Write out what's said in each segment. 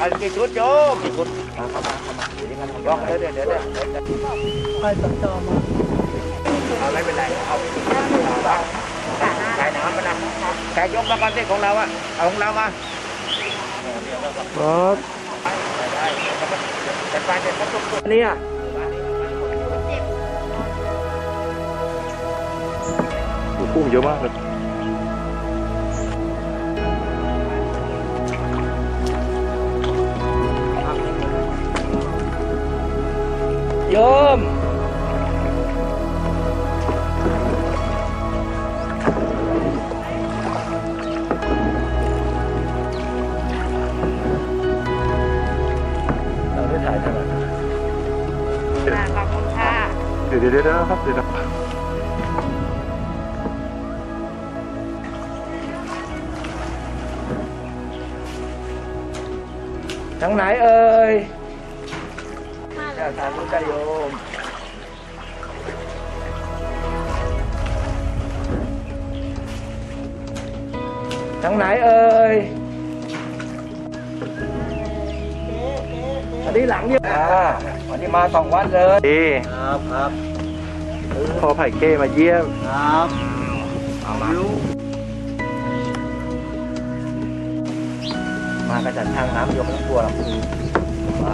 อันกี่ชุดโยมกี่ชุดมาเข้ามาเข้ามาอยู่ด้วยกันผมบอกเดี๋ยวเดี๋ยวเดี๋ยวเดี๋ยวเดี๋ยวไปตัดจอมาเอาไม่เป็นไรเอาเอาบ้างใส่น้ำมานะแกยกมาก่อนสิของเราอะเอาของเรามาครับเนี่ยกุ้งเยอะมากเลย โยมเราได้ถ่ายเท่าไหร่ขอบคุณค่ะเดี๋ยวเดี๋ยวเดี๋ยวนะครับเดี๋ยวนะทางไหนเอ่ย จะถ่ายรูปได้โยมทางไหนเอ่ยอันนี้หลังเนี่ยอ่าวันนี้มาสองวันเลยดีครับครับพอไผ่เก้มาเยี่ยมครับเอามามากันจัดทางน้ำยกไม่ต้องกลัวหรอกไป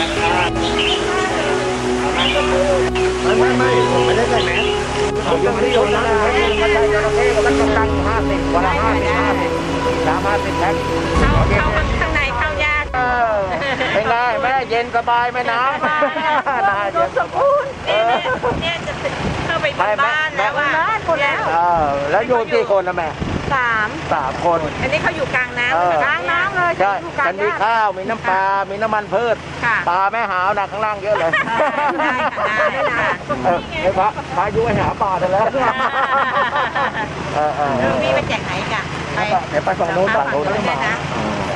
ไม่ไม่ไม่ผมไม่ได้ใส่แมสผมยังไม่ได้ยนนะไม่ใช่จระเข้กับมันต้องตั้งห้าสิบวันละห้าสิบห้าสิบสามห้าสิบแพ็คเข้าเข้าข้างในเข้ายากเออเป็นไงแม่เย็นสบายไหมน้ำน่าเย็นสบายเออเนี่ยจะเข้าไปบนบ้านแล้วว่าบ้านคนแล้วแล้วอยู่กี่คนนะแม่ สามสามคน อันนี้เขาอยู่กลางเออน้ำกลางน้ำเลยใช่อยู่กลาฉังนมีข้าวมีน้ำปลา มีน้ำมันพืชค่ะปลาแม่หาวนะข้างล่างเยอะเลยได้ค่ะได้ค่ะเออไอ้พระพายุไปหาปลาเถอะแล้วเออเออแล้วมีมาจากไหนกันไปเดี๋ยวไปฝั่งโน้นฝั่งโน้นเนี่ยนะ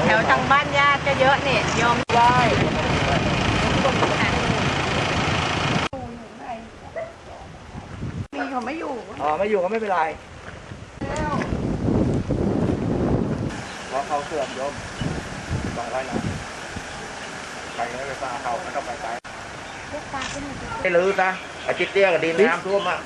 แถวทางบ้านญาติก็เยอะเนี่ยโยมได้มีเขาไม่อยู่ อ๋อ ไม่อยู่ก็ไม่เป็นไรเพ ราะเขาเสื่อมโยมสองไร่นะไปไม่ไปฟ้าเขาไม่ต้องไปไกล พวกปลาก็มีไม่ลื้อซะไอ้จิ๊กเตี้ยกับดินน้ำท่วมอะ